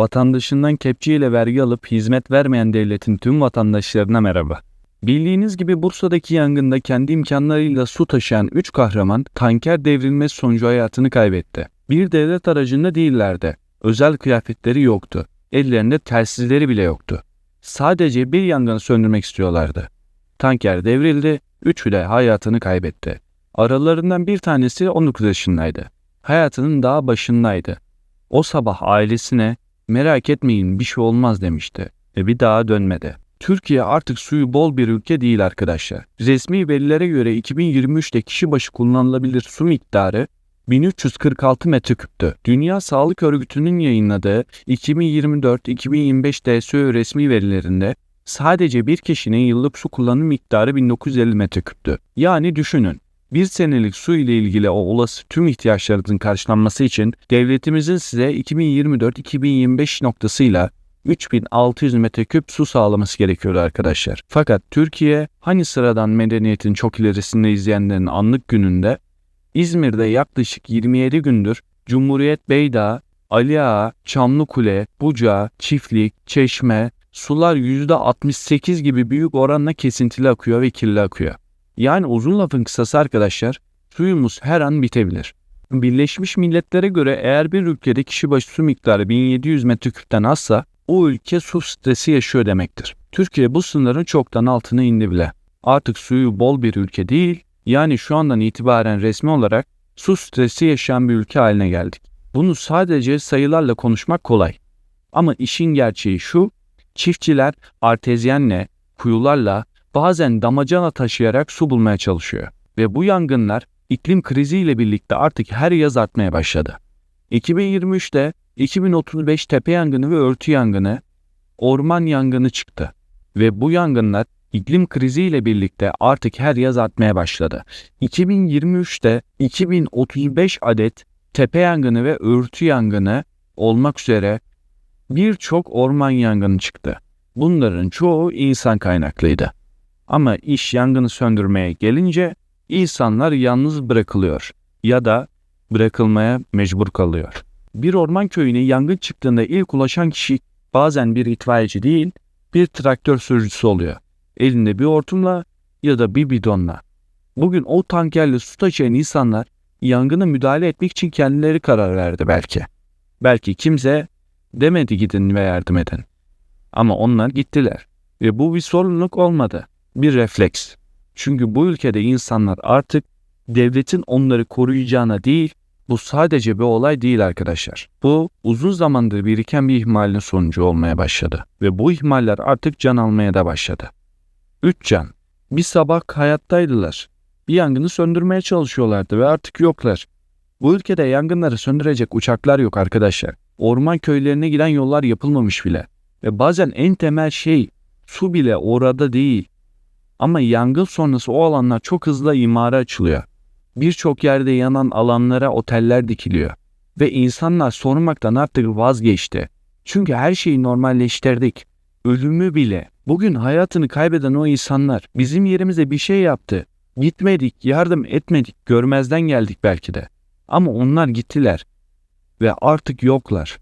Vatandaşından kepçeyle vergi alıp hizmet vermeyen devletin tüm vatandaşlarına merhaba. Bildiğiniz gibi Bursa'daki yangında kendi imkanlarıyla su taşıyan 3 kahraman tanker devrilmesi sonucu hayatını kaybetti. Bir devlet aracında değillerdi. Özel kıyafetleri yoktu. Ellerinde telsizleri bile yoktu. Sadece bir yangını söndürmek istiyorlardı. Tanker devrildi, üçü de hayatını kaybetti. Aralarından bir tanesi 19 yaşındaydı. Hayatının daha başındaydı. O sabah ailesine merak etmeyin bir şey olmaz demişti ve bir daha dönmedi. Türkiye artık suyu bol bir ülke değil arkadaşlar. Resmi verilere göre 2023'te kişi başı kullanılabilir su miktarı 1346 metreküptü. Dünya Sağlık Örgütü'nün yayınladığı 2024-2025 DSÖ resmi verilerinde sadece bir kişinin yıllık su kullanım miktarı 1950 metreküptü. Yani düşünün bir senelik su ile ilgili o olası tüm ihtiyaçlarınızın karşılanması için devletimizin size 2024-2025 noktasıyla 3600 metreküp su sağlaması gerekiyordu arkadaşlar. Fakat Türkiye hani sıradan medeniyetin çok ilerisinde izleyenlerin anlık gününde İzmir'de yaklaşık 27 gündür Cumhuriyet Beydağı, Ali Ağa, Çamlıkule, Buca, Çiftlik, Çeşme, sular %68 gibi büyük oranla kesintili akıyor ve kirli akıyor. Yani uzun lafın kısası arkadaşlar, suyumuz her an bitebilir. Birleşmiş Milletler'e göre eğer bir ülkede kişi başı su miktarı 1700 metreküpten azsa o ülke su stresi yaşıyor demektir. Türkiye bu sınırın çoktan altına indi bile. Artık suyu bol bir ülke değil, yani şu andan itibaren resmi olarak su stresi yaşayan bir ülke haline geldik. Bunu sadece sayılarla konuşmak kolay. Ama işin gerçeği şu, çiftçiler artezyenle, kuyularla, bazen damacana taşıyarak su bulmaya çalışıyor. Ve bu yangınlar iklim kriziyle birlikte artık her yaz artmaya başladı. 2023'te 2035 tepe yangını ve örtü yangını, orman yangını çıktı. Ve bu yangınlar iklim kriziyle birlikte artık her yaz artmaya başladı. 2023'te 2035 adet tepe yangını ve örtü yangını olmak üzere birçok orman yangını çıktı. Bunların çoğu insan kaynaklıydı. Ama iş yangını söndürmeye gelince insanlar yalnız bırakılıyor ya da bırakılmaya mecbur kalıyor. Bir orman köyüne yangın çıktığında ilk ulaşan kişi bazen bir itfaiyeci değil, bir traktör sürücüsü oluyor. Elinde bir hortumla ya da bir bidonla. Bugün o tankerle su taşıyan insanlar yangına müdahale etmek için kendileri karar verdi belki. Belki kimse demedi gidin ve yardım edin. Ama onlar gittiler. Ve bu bir sorumluluk olmadı. Bir refleks. Çünkü bu ülkede insanlar artık devletin onları koruyacağına değil, bu sadece bir olay değil arkadaşlar. Bu uzun zamandır biriken bir ihmalin sonucu olmaya başladı. Ve bu ihmaller artık can almaya da başladı. Üç can. Bir sabah hayattaydılar. Bir yangını söndürmeye çalışıyorlardı ve artık yoklar. Bu ülkede yangınları söndürecek uçaklar yok arkadaşlar. Orman köylerine giden yollar yapılmamış bile. Ve bazen en temel şey su bile orada değil. Ama yangın sonrası o alanlar çok hızlı imara açılıyor. Birçok yerde yanan alanlara oteller dikiliyor. Ve insanlar sormaktan artık vazgeçti. Çünkü her şeyi normalleştirdik. Ölümü bile. Bugün hayatını kaybeden o insanlar bizim yerimize bir şey yaptı. Gitmedik, yardım etmedik, görmezden geldik belki de. Ama onlar gittiler ve artık yoklar.